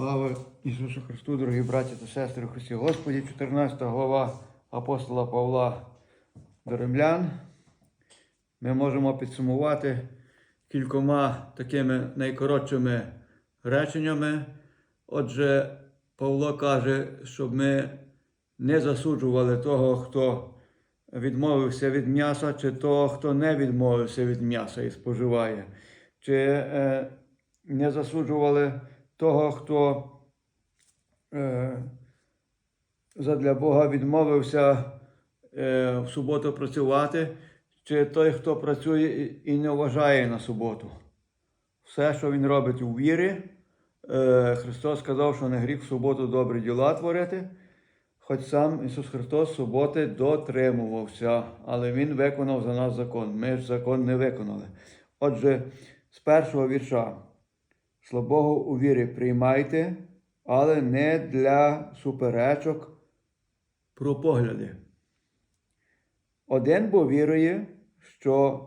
Слава Ісусу Христу, дорогі браті та сестри Христі Господі, 14 глава апостола Павла до Римлян. Ми можемо підсумувати кількома такими найкоротшими реченнями. Отже, Павло каже, щоб ми не засуджували того, хто відмовився від м'яса, чи того, хто не відмовився від м'яса і споживає, чи е, не засуджували того, хто е, задля Бога відмовився е, в суботу працювати, чи той, хто працює і- не вважає на суботу. Все, що він робить у вірі, е, Христос сказав, що не гріх в суботу добрі діла творити. Хоч сам Ісус Христос суботи дотримувався, але Він виконав за нас закон. Ми ж закон не виконали. Отже, з першого вірша. Слабого у вірі приймайте, але не для суперечок про погляди. Один бо вірує, що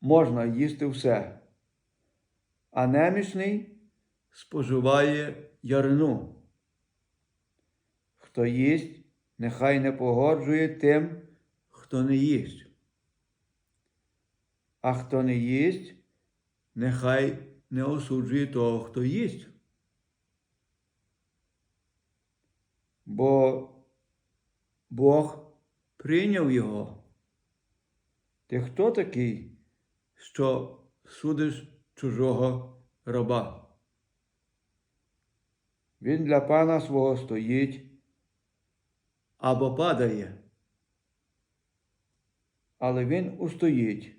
можна їсти все, а немічний споживає ярину. Хто їсть, нехай не погоджує тим, хто не їсть. А хто не їсть, нехай не осуджує того, хто їсть. Бо Бог прийняв його. Ти хто такий, що судиш чужого раба? Він для пана свого стоїть або падає. Але він устоїть,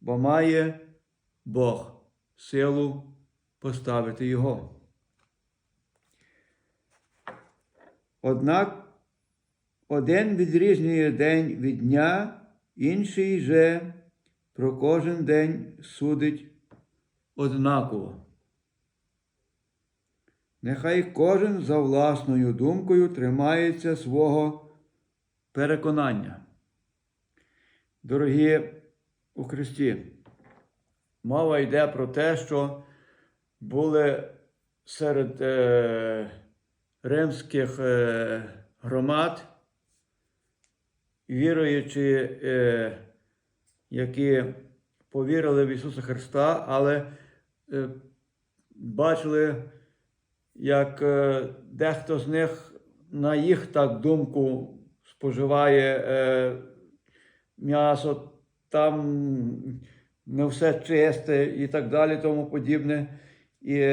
бо має Бог силу поставити його. Однак один відрізнює день від дня, інший же про кожен день судить однаково. Нехай кожен за власною думкою тримається свого переконання. Дорогі у Христі, мова йде про те, що були серед е, римських е, громад віруючі, е, які повірили в Ісуса Христа, але е, бачили, як е, дехто з них на їх так думку споживає е, м'ясо, там не все чисте і так далі, тому подібне. І